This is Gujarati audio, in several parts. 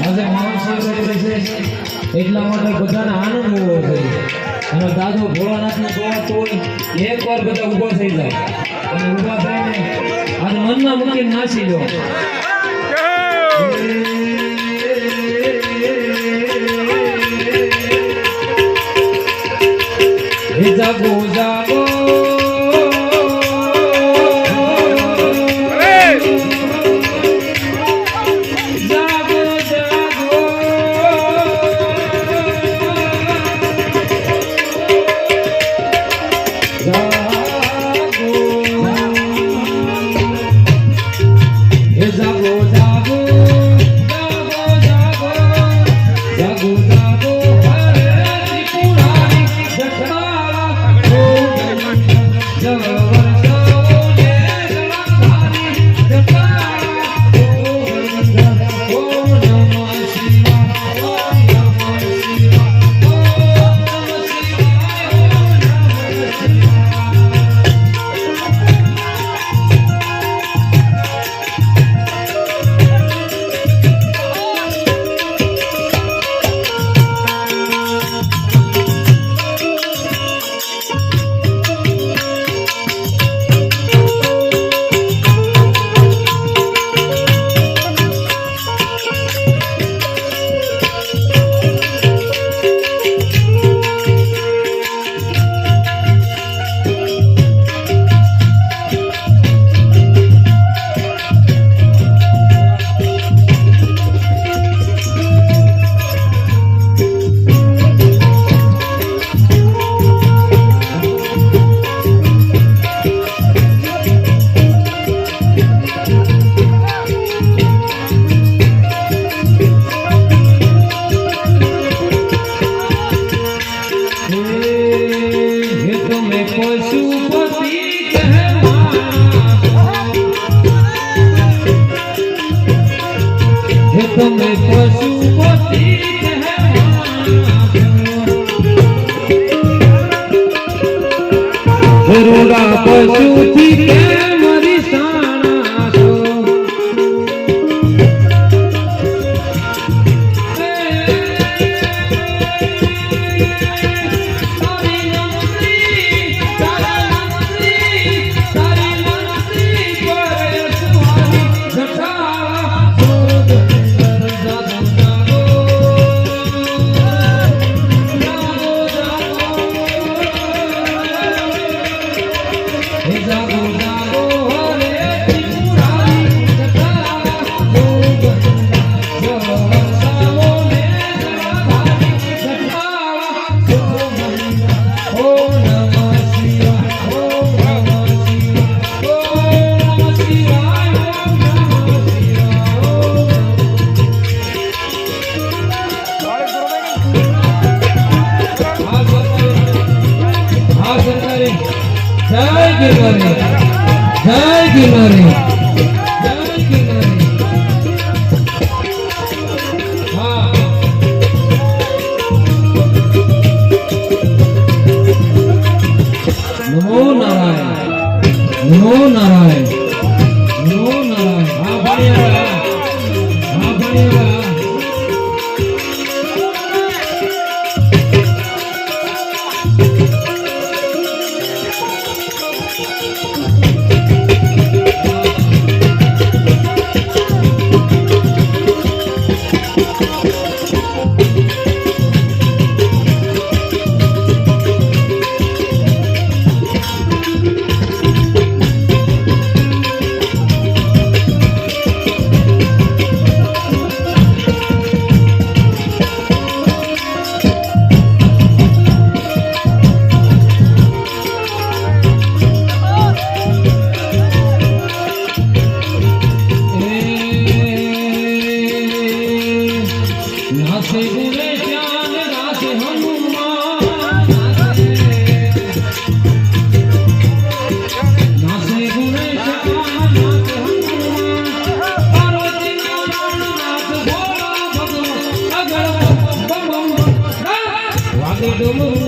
આજે માણસો કરી છે એટલા માટે બધાને આનંદ હોવો જોઈએ અને દાદો ભોળાનાથને જોવા તો એક વાર બધા ઊભા થઈ જાય. અને ઊભા થઈને આજે મનમાં મૂકીને નાસી જાઓ ગોરુરા પશુથી ગિરનારી જય ગિરનારી तुम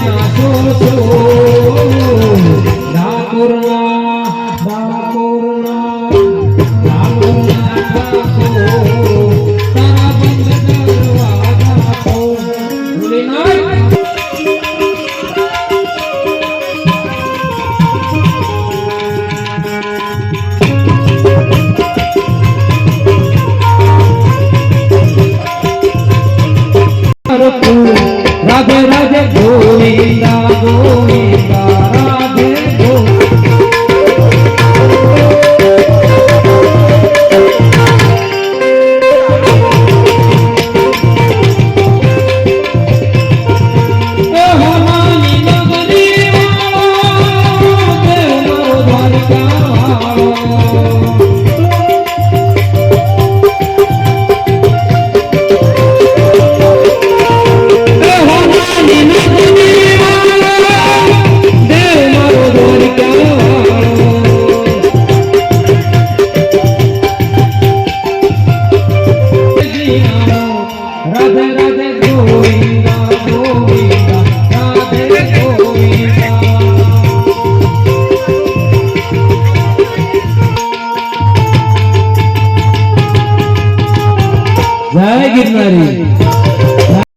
आशो